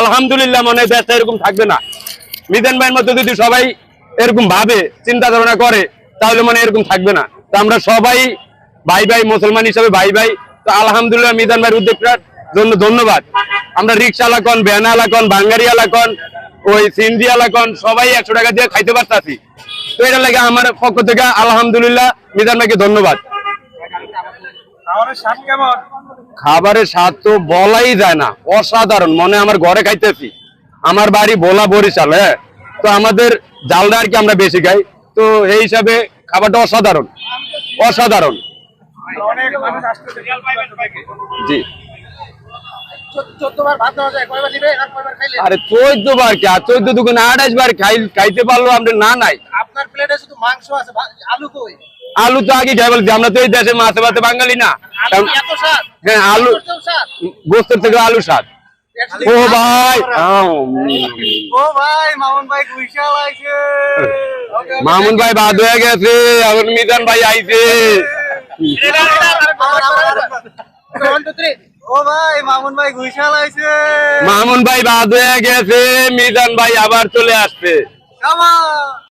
আলহামদুলিল্লাহ মনে দেশটা এরকম থাকবে না। মিজান ভাইয়ের মতো যদি সবাই এরকম ভাবে, চিন্তা ধারণা করে, তাহলে মনে এরকম থাকবে না। তো আমরা সবাই ভাই ভাই, মুসলমান হিসাবে ভাই ভাই। তো আলহামদুলিল্লাহ মিজান ভাইয়ের উদ্যোগটার জন্য ধন্যবাদ। আমরা রিক্সা আলাকন ভ্যান আলাকন বাঙ্গারি আলাকন ওই সিন্দি আলাকন সবাই একশো টাকা দিয়ে খাইতে পারতাছি। তো এটা লাগে আমার পক্ষ থেকে আলহামদুলিল্লাহ মিজান ভাইকে ধন্যবাদ। কেমন? খাবারের স্বাদ তো বলাই যায় না, অসাধারণ। মনে আমার ঘরে খাইতেছি। আমার বাড়ি ভোলা বরিশাল হ্যাঁ? তো আমাদের জালটা আর কি আমরা বেশি খাই। তো এই হিসাবে খাবারটা অসাধারণ অসাধারণ। জি। আর চোদ্দ বার কি? আর চোদ্দ দুগুণ আঠাশ বার খাই খাইতে পারল আমরা না নাই। আপনার প্লেটে শুধু মাংস আছে আলু কই? আলু তো আগে খাই বলছি আমরা তো এই দেশে মাছে ভাতে বাঙালি না। হ্যাঁ আলু গোস্তের থেকে আলু স্বাদ। ও ভাই ও ভাই। মামুন ভাই গুইশাল আইছে। মামুন ভাই বাদ হয়ে গেছে এখন মিজান ভাই আইছে। মামুন ভাই বাদ হয়ে গেছে মিজান ভাই আবার চলে আসছে। কামা